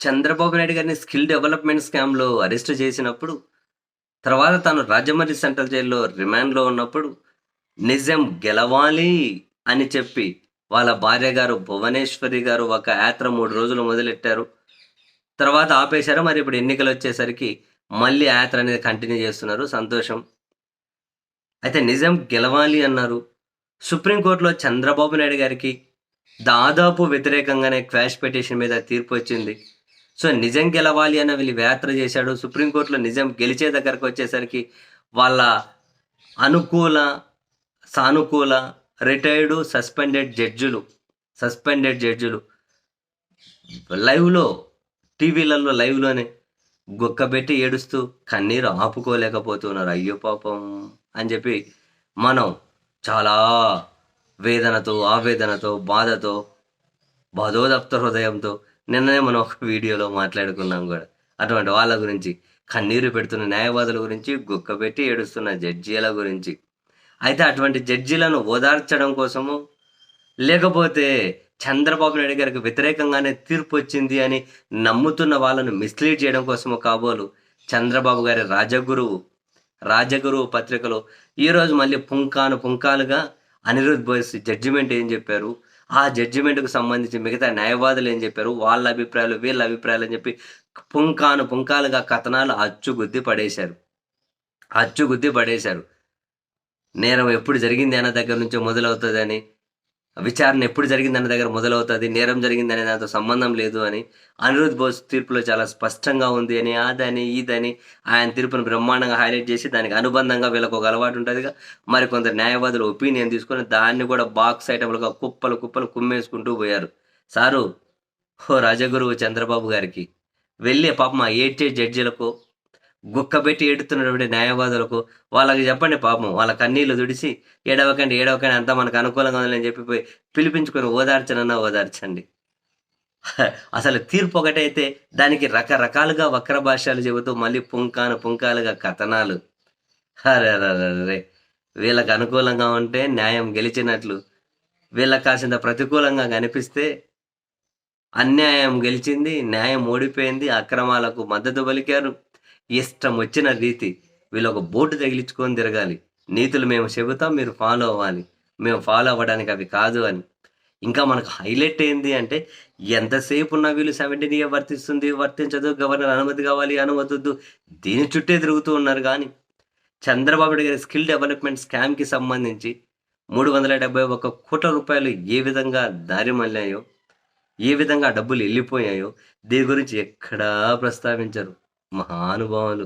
చంద్రబాబు నాయుడు గారిని skill development స్కామ్లో arrest చేసినప్పుడు తర్వాత తాను రాజమండ్రి సెంట్రల్ జైల్లో రిమాండ్లో ఉన్నప్పుడు నిజం గెలవాలి అని చెప్పి వాళ్ళ భార్య గారు భువనేశ్వరి గారు ఒక యాత్ర మూడు రోజులు మొదలెట్టారు. తర్వాత ఆపేశారు. మరి ఇప్పుడు ఎన్నికలు వచ్చేసరికి మళ్ళీ యాత్ర అనేది కంటిన్యూ చేస్తున్నారు. సంతోషం. అయితే నిజం గెలవాలి అన్నారు. సుప్రీంకోర్టులో చంద్రబాబు నాయుడు గారికి దాదాపు వ్యతిరేకంగానే క్వాష్ పిటిషన్ మీద తీర్పు వచ్చింది. సో నిజం గెలవాలి అన్న వీళ్ళు యాత్ర చేశాడు. సుప్రీంకోర్టులో నిజం గెలిచే దగ్గరకు వచ్చేసరికి వాళ్ళ అనుకూల సానుకూల రిటైర్డు సస్పెండెడ్ జడ్జులు సస్పెండెడ్ జడ్జులు లైవ్లో టీవీలలో లైవ్లోనే గుక్కబెట్టి ఏడుస్తూ కన్నీరు ఆపుకోలేకపోతున్నారు. అయ్యో పాపం అని చెప్పి మనం చాలా వేదనతో ఆవేదనతో బాధతో బాధోదప్త హృదయంతో నిన్ననే మనం ఒక వీడియోలో మాట్లాడుకున్నాం కూడా. అటువంటి వాళ్ళ గురించి కన్నీరు పెడుతున్న న్యాయవాదుల గురించి గుక్కబెట్టి ఏడుస్తున్న జడ్జీల గురించి. అయితే అటువంటి జడ్జీలను ఓదార్చడం కోసము లేకపోతే చంద్రబాబు నాయుడు గారికి వ్యతిరేకంగానే తీర్పు వచ్చింది అని నమ్ముతున్న వాళ్ళను మిస్లీడ్ చేయడం కోసము కాబోలు చంద్రబాబు గారి రాజగురువు రాజగురువు పత్రికలో ఈరోజు మళ్ళీ పుంకాను పుంకాలుగా అనిరుద్ బోస్ జడ్జిమెంట్ ఏం చెప్పారు? ఆ జడ్జిమెంట్కు సంబంధించి మిగతా న్యాయవాదులు ఏం చెప్పారు? వాళ్ళ అభిప్రాయాలు వీళ్ళ అభిప్రాయాలు అని చెప్పి పుంకాను పుంకాలుగా కథనాలు అచ్చుగుద్ది పడేశారు. అచ్చుగుద్ది పడేశారు. నేరం ఎప్పుడు జరిగింది అన్న దగ్గర నుంచి మొదలవుతుందని విచారణ ఎప్పుడు జరిగింది దగ్గర మొదలవుతుంది నేరం జరిగిందనే దాంతో సంబంధం లేదు అని అనిరుద్ బోస్ తీర్పులో చాలా స్పష్టంగా ఉంది అని అదని ఇదని ఆయన తీర్పును బ్రహ్మాండంగా హైలైట్ చేసి దానికి అనుబంధంగా వీళ్ళకు ఒక అలవాటు ఉంటుందిగా మరి కొందరు న్యాయవాదులు ఒపీనియన్ తీసుకొని దాన్ని కూడా బాక్స్ ఐటమ్లుగా కుప్పలు కుప్పలు కుమ్మేసుకుంటూ పోయారు. సారు ఓ రాజగురువు చంద్రబాబు గారికి. వెళ్ళే పాపం ఆ ఏడ్చే జడ్జీలకు గుక్కబెట్టి ఏడుతున్నటువంటి న్యాయవాదులకు వాళ్ళకి చెప్పండి పాపం వాళ్ళ కన్నీళ్ళు తుడిసి ఏడవకండి ఏడవకండి అంతా మనకు అనుకూలంగా ఉందని చెప్పి పోయి పిలిపించుకొని ఓదార్చనన్నా ఓదార్చండి. అసలు తీర్పు ఒకటైతే దానికి రకరకాలుగా వక్ర భాషలు చెబుతూ మళ్ళీ పుంకాను పుంకాలుగా కథనాలు. అరే అరే వీళ్ళకి అనుకూలంగా ఉంటే న్యాయం గెలిచినట్లు వీళ్ళకి కాసింత ప్రతికూలంగా కనిపిస్తే అన్యాయం గెలిచింది న్యాయం ఓడిపోయింది అక్రమాలకు మద్దతు పలికారు. ఇష్టం వచ్చిన రీతి వీళ్ళు ఒక బోటు తగిలించుకొని తిరగాలి. నీతులు మేము చెబుతాం మీరు ఫాలో అవ్వాలి. మేము ఫాలో అవ్వడానికి అవి కాదు అని. ఇంకా మనకు హైలైట్ ఏంది అంటే ఎంతసేపు ఉన్న వీళ్ళు సెవెంటీన్ ఇయర్ వర్తిస్తుంది వర్తించదు గవర్నర్ అనుమతి కావాలి అనుమతి దీని చుట్టే తిరుగుతూ ఉన్నారు కానీ చంద్రబాబు నాయుడు గారి స్కిల్ డెవలప్మెంట్ స్కామ్కి సంబంధించి మూడు వందల డెబ్బై ఒక కోట్ల రూపాయలు ఏ విధంగా దారి మళ్ళాయో ఏ విధంగా డబ్బులు వెళ్ళిపోయాయో దీని గురించి ఎక్కడా ప్రస్తావించరు. మహానుభావులు